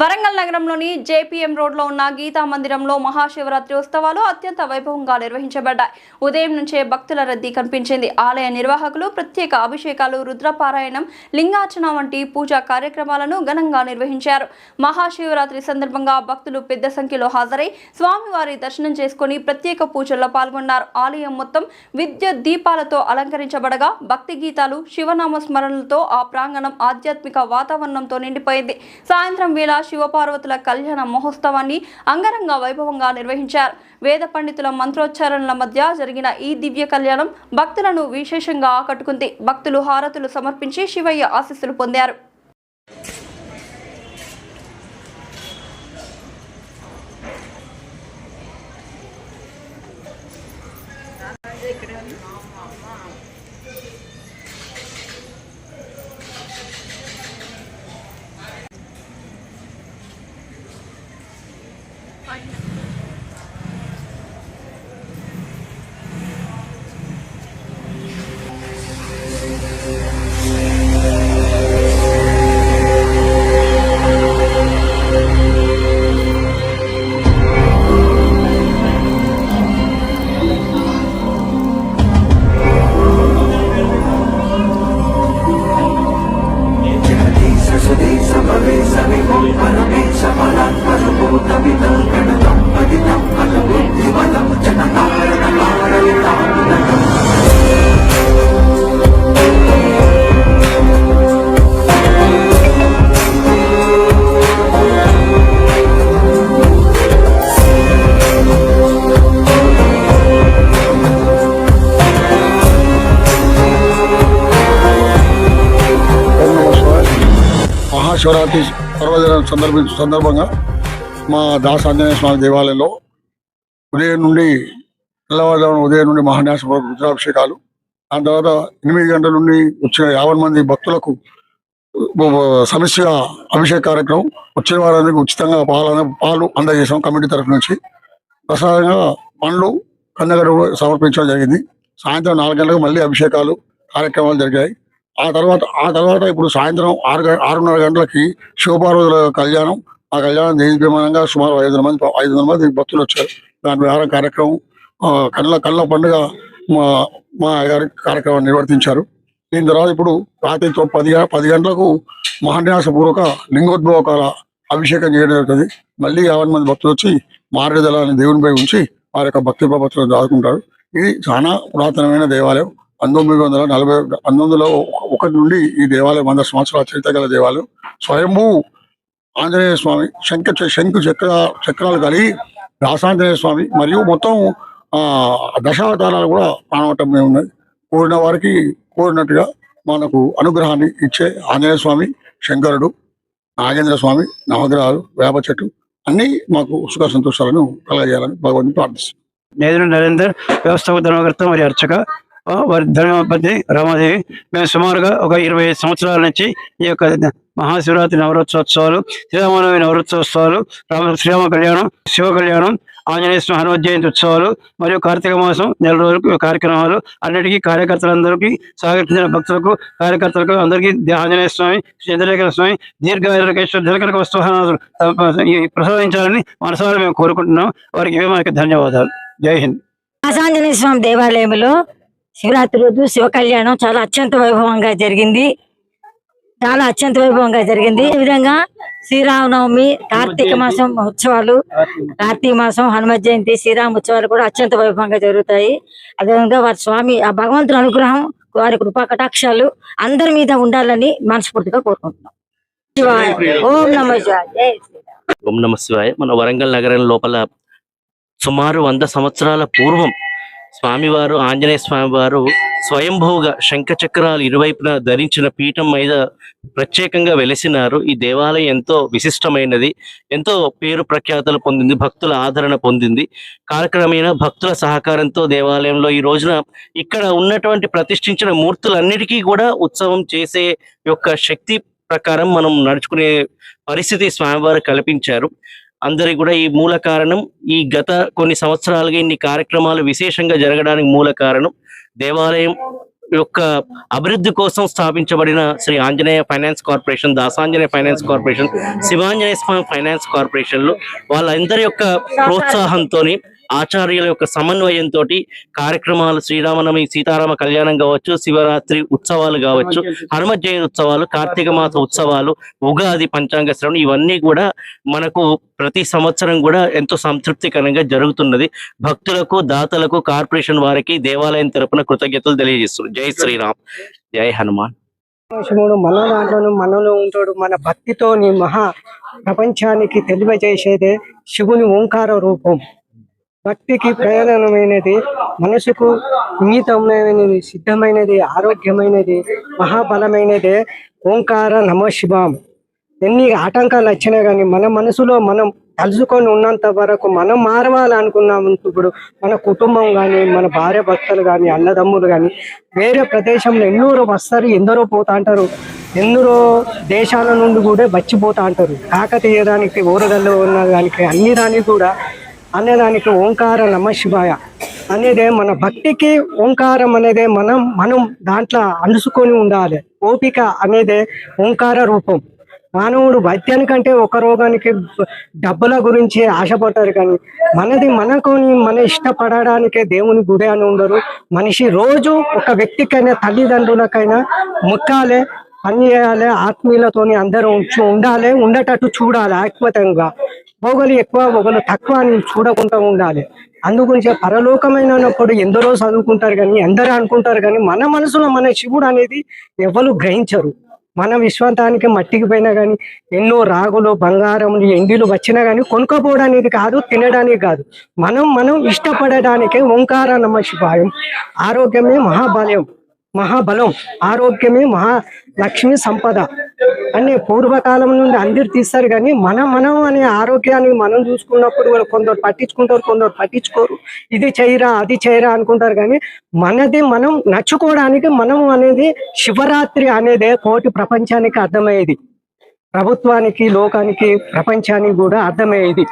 వరంగల్ నగరంలోని జేపీఎం రోడ్లో ఉన్న గీతా మందిరంలో మహాశివరాత్రి ఉత్సవాలు అత్యంత వైభవంగా నిర్వహించబడ్డాయి. ఉదయం నుంచే భక్తుల రద్దీ కనిపించింది. ఆలయ నిర్వాహకులు ప్రత్యేక అభిషేకాలు రుద్రపారాయణం లింగార్చన వంటి పూజా కార్యక్రమాలను ఘనంగా నిర్వహించారు. మహాశివరాత్రి సందర్భంగా భక్తులు పెద్ద సంఖ్యలో హాజరై స్వామివారి దర్శనం చేసుకుని ప్రత్యేక పూజల్లో పాల్గొన్నారు. ఆలయం మొత్తం విద్యుత్ దీపాలతో అలంకరించబడగా భక్తి గీతాలు శివనామ స్మరణలతో ఆ ప్రాంగణం ఆధ్యాత్మిక వాతావరణంతో నిండిపోయింది. సాయంత్రం వేళ శివపార్వతుల కళ్యాణ మహోత్సవాన్ని అంగరంగ వైభవంగా నిర్వహించారు. వేద పండితుల మంత్రోచ్చారణల మధ్య జరిగిన ఈ దివ్య కళ్యాణం భక్తులను విశేషంగా ఆకట్టుకుంది. భక్తులు హారతులు సమర్పించి శివయ్య ఆశీస్సులు పొందారు. ఓం శివరాత్రి పర్వదినం సందర్భ సందర్భంగా మా దాస ఆంజనేయ స్వామి దేవాలయంలో ఉదయం నుండి తెల్లవారుజామున ఉదయం నుండి మహాన్యాస రుద్రాభిషేకాలు. దాని తర్వాత ఎనిమిది గంటల నుండి వచ్చిన యాభై మంది భక్తులకు సమస్య అభిషేక కార్యక్రమం. వచ్చిన వారందరికీ ఉచితంగా పాలు పాలు అందజేసాం కమిటీ తరఫు నుంచి. ప్రసాదంగా పండ్లు కన్నగడ సమర్పించడం జరిగింది. సాయంత్రం నాలుగు గంటలకు మళ్ళీ అభిషేకాలు కార్యక్రమాలు జరిగాయి. ఆ తర్వాత ఆ తర్వాత ఇప్పుడు సాయంత్రం ఆరు ఆరున్నర గంటలకి శివపార్వతుల కళ్యాణం. ఆ కళ్యాణం దేశీయమానంగా సుమారు ఐదు వందల మంది ఐదు వందల మంది భక్తులు వచ్చారు. దాని విహారం కార్యక్రమం ఆ, కళ్ళ కళ్ళ పండుగ మా మా గారి కార్యక్రమం నిర్వర్తించారు. దీని తర్వాత ఇప్పుడు రాత్రి పది పది గంటలకు మహాన్యాసపూర్వక లింగోద్భవ కాల అభిషేకం చేయడం జరుగుతుంది. మళ్ళీ యాభై మంది భక్తులు వచ్చి మారేదలాన్ని దేవునిపై ఉంచి వారి యొక్క భక్తి ప్రపత్తులను దాచుకుంటారు. ఇది చాలా పురాతనమైన దేవాలయం. పంతొమ్మిది వందల నలభై పంతొమ్మిదిలో ఒకటి నుండి ఈ దేవాలయం వంద సంవత్సరాల చరిత్ర గల దేవాలయం. స్వయంభూ ఆంజనేయ స్వామి శంఖ శంఖు చక్ర చక్రాలు కలిగి రాసాంజనేయ స్వామి మరియు మొత్తం ఆ దశావతారాలు కూడా ప్రాణవటమే ఉన్నది కోరిన వారికి కోరినట్టుగా మనకు అనుగ్రహాన్ని ఇచ్చే ఆంజనేయ స్వామి శంకరుడు నాగేంద్ర స్వామి నవగ్రహాలు వేప చెట్టు అన్ని మాకు సుఖ సంతోషాలను కలగజేయాలని భగవంతుని ప్రార్థిస్తున్నాం. నేదురు నరేందర్ వ్యవస్థాపక ధర్మకర్త మరియు అర్చక ధర్మపతి రామాదేవి మేము సుమారుగా ఒక ఇరవై ఐదు సంవత్సరాల నుంచి ఈ యొక్క మహాశివరాత్రి నవరోత్సవాలు శ్రీరామనవమి నవరోత్సవాలు రామ శ్రీరామ కళ్యాణం శివ కళ్యాణం ఆంజనేయ స్వామి హనుమత్ జయంతి ఉత్సవాలు మరియు కార్తీక మాసం నెల రోజులకు కార్యక్రమాలు అన్నిటికీ కార్యకర్తలందరికీ సహకరించిన భక్తులకు కార్యకర్తలకు అందరికీ ఆంజనేయ స్వామి చంద్రశేఖర స్వామి దీర్ఘాయురేశ్వర దీర్ఘక వస్తువాహనాలు ప్రసాదించాలని మనసారా మేము కోరుకుంటున్నాం. వారికి ఇవే ధన్యవాదాలు. జై హింద్. ఆంజనేయ స్వామి దేవాలయంలో శివరాత్రి రోజు శివ కళ్యాణం చాలా అత్యంత వైభవంగా జరిగింది. చాలా అత్యంత వైభవంగా జరిగింది. ఈ విధంగా శ్రీరామనవమి కార్తీక మాసం ఉత్సవాలు కార్తీక మాసం. హనుమత్ జయంతి శ్రీరామ ఉత్సవాలు కూడా అత్యంత వైభవంగా జరుగుతాయి. అదేవిధంగా వారి స్వామి ఆ భగవంతుని అనుగ్రహం వారి కృపా కటాక్షాలు అందరి మీద ఉండాలని మనస్ఫూర్తిగా కోరుకుంటున్నాం. శివాయ. ఓం నమ శివాయ. జై శ్రీరామ్. ఓం నమ శివాయ. మన వరంగల్ నగరం లోపల సుమారు వంద సంవత్సరాల పూర్వం స్వామివారు ఆంజనేయ స్వామివారు స్వయంభూగా శంఖ చక్రాలు ఇరువైపున ధరించిన పీఠం మీద ప్రత్యేకంగా వెలిసినారు. ఈ దేవాలయం ఎంతో విశిష్టమైనది ఎంతో పేరు ప్రఖ్యాతలు పొందింది భక్తుల ఆదరణ పొందింది. కాలక్రమేణా భక్తుల సహకారంతో దేవాలయంలో ఈ రోజున ఇక్కడ ఉన్నటువంటి ప్రతిష్ఠించిన మూర్తులన్నిటికీ కూడా ఉత్సవం చేసే యొక్క శక్తి ప్రకారం మనం నడుచుకునే పరిస్థితి స్వామివారు కల్పించారు. అందరికి కూడా ఈ మూల కారణం ఈ గత కొన్ని సంవత్సరాలుగా ఇన్ని కార్యక్రమాలు విశేషంగా జరగడానికి మూల కారణం దేవాలయం యొక్క అభివృద్ధి కోసం స్థాపించబడిన Shri Anjaneya finance corporation Dasanjaneya finance corporation Shivanjaneya Swami finance కార్పొరేషన్లు వాళ్ళందరి యొక్క ప్రోత్సాహంతో ఆచార్యుల యొక్క సమన్వయంతో కార్యక్రమాలు శ్రీరామనవమి సీతారామ కళ్యాణం కావచ్చు శివరాత్రి ఉత్సవాలు కావచ్చు హనుమ జయంతి ఉత్సవాలు కార్తీక మాస ఉత్సవాలు ఉగాది పంచాంగ శ్రవణం ఇవన్నీ కూడా మనకు ప్రతి సంవత్సరం కూడా ఎంతో సంతృప్తికరంగా జరుగుతున్నది. భక్తులకు దాతలకు కార్పొరేషన్ వారికి దేవాలయం తరపున కృతజ్ఞతలు తెలియజేస్తున్నారు జై శ్రీరామ్. జై హనుమాన్. శివుడు మన దాంట్లోనూ మనలో ఉంటాడు మన భక్తితోని మహా ప్రపంచానికి తెలియజేసేదే శివుని ఓంకార రూపం. భక్తికి ప్రయోజనమైనది మనసుకు ఇంగితమైనది సిద్ధమైనది ఆరోగ్యమైనది మహాబలమైనదే ఓంకార నమ శివాం. ఎన్ని ఆటంకాలు వచ్చినా కానీ మన మనసులో మనం తలుచుకొని ఉన్నంత వరకు మనం మారవాలనుకున్నాం ఇప్పుడు మన కుటుంబం కానీ మన భార్య భర్తలు కానీ అన్నదమ్ములు కానీ వేరే ప్రదేశంలో ఎన్నోరో వస్తారు ఎందరో పోతా అంటారు ఎందరో దేశాల నుండి కూడా వచ్చిపోతా అంటారు కాకతీయ దానికి ఊరగల్లో ఉన్న దానికి అన్ని దానికి కూడా అనేదానికి ఓంకార నమ శివాయ. అనేదే మన భక్తికి ఓంకారం అనేదే మనం మనం దాంట్లో అనుసుకొని ఉండాలి. ఓపిక అనేదే ఓంకార రూపం. మానవుడు వైద్యానికంటే ఒక రోగానికి డబ్బుల గురించి ఆశపడతారు కానీ మనది మనకుని మన ఇష్టపడడానికే దేవుని గుడి అని ఉండరు. మనిషి రోజు ఒక వ్యక్తికైనా తల్లిదండ్రులకైనా ముక్కాలే పని చేయాలి ఆత్మీయులతోని అందరూ ఉంచు- ఉండాలి ఉండేటట్టు చూడాలి ఆత్మతంగా ఒకరు ఎక్కువ ఒకరు తక్కువ అని చూడకుండా ఉండాలి. అందుగురించి పరలోకమైనప్పుడు ఎందరో చదువుకుంటారు కానీ ఎందరో అనుకుంటారు కానీ మన మనసులో మన శివుడు అనేది ఎవరు గ్రహించరు. మన విశ్వంతానికి మట్టికి పోయినా కానీ ఎన్నో రాగులు బంగారములు ఎండిలు వచ్చినా కానీ కొనుక్కోపోవడానికి కాదు తినడానికి కాదు. మనం మనం ఇష్టపడడానికే ఓంకార నమ శివాయం. ఆరోగ్యమే మహాబలం. మహాబలం ఆరోగ్యమే మహా లక్ష్మి సంపద అనే పూర్వకాలం నుండి అందరు తీస్తారు కానీ మనం మనం అనే ఆరోగ్యాన్ని మనం చూసుకున్నప్పుడు కొందరు పట్టించుకుంటారు కొందరు పట్టించుకోరు. ఇది చేయరా అది చేయరా అనుకుంటారు కానీ మనది మనం నచ్చుకోవడానికి మనం అనేది శివరాత్రి అనేదే కోటి ప్రపంచానికి అర్థమయ్యేది. ప్రభుత్వానికి లోకానికి ప్రపంచానికి కూడా అర్థమయ్యేది.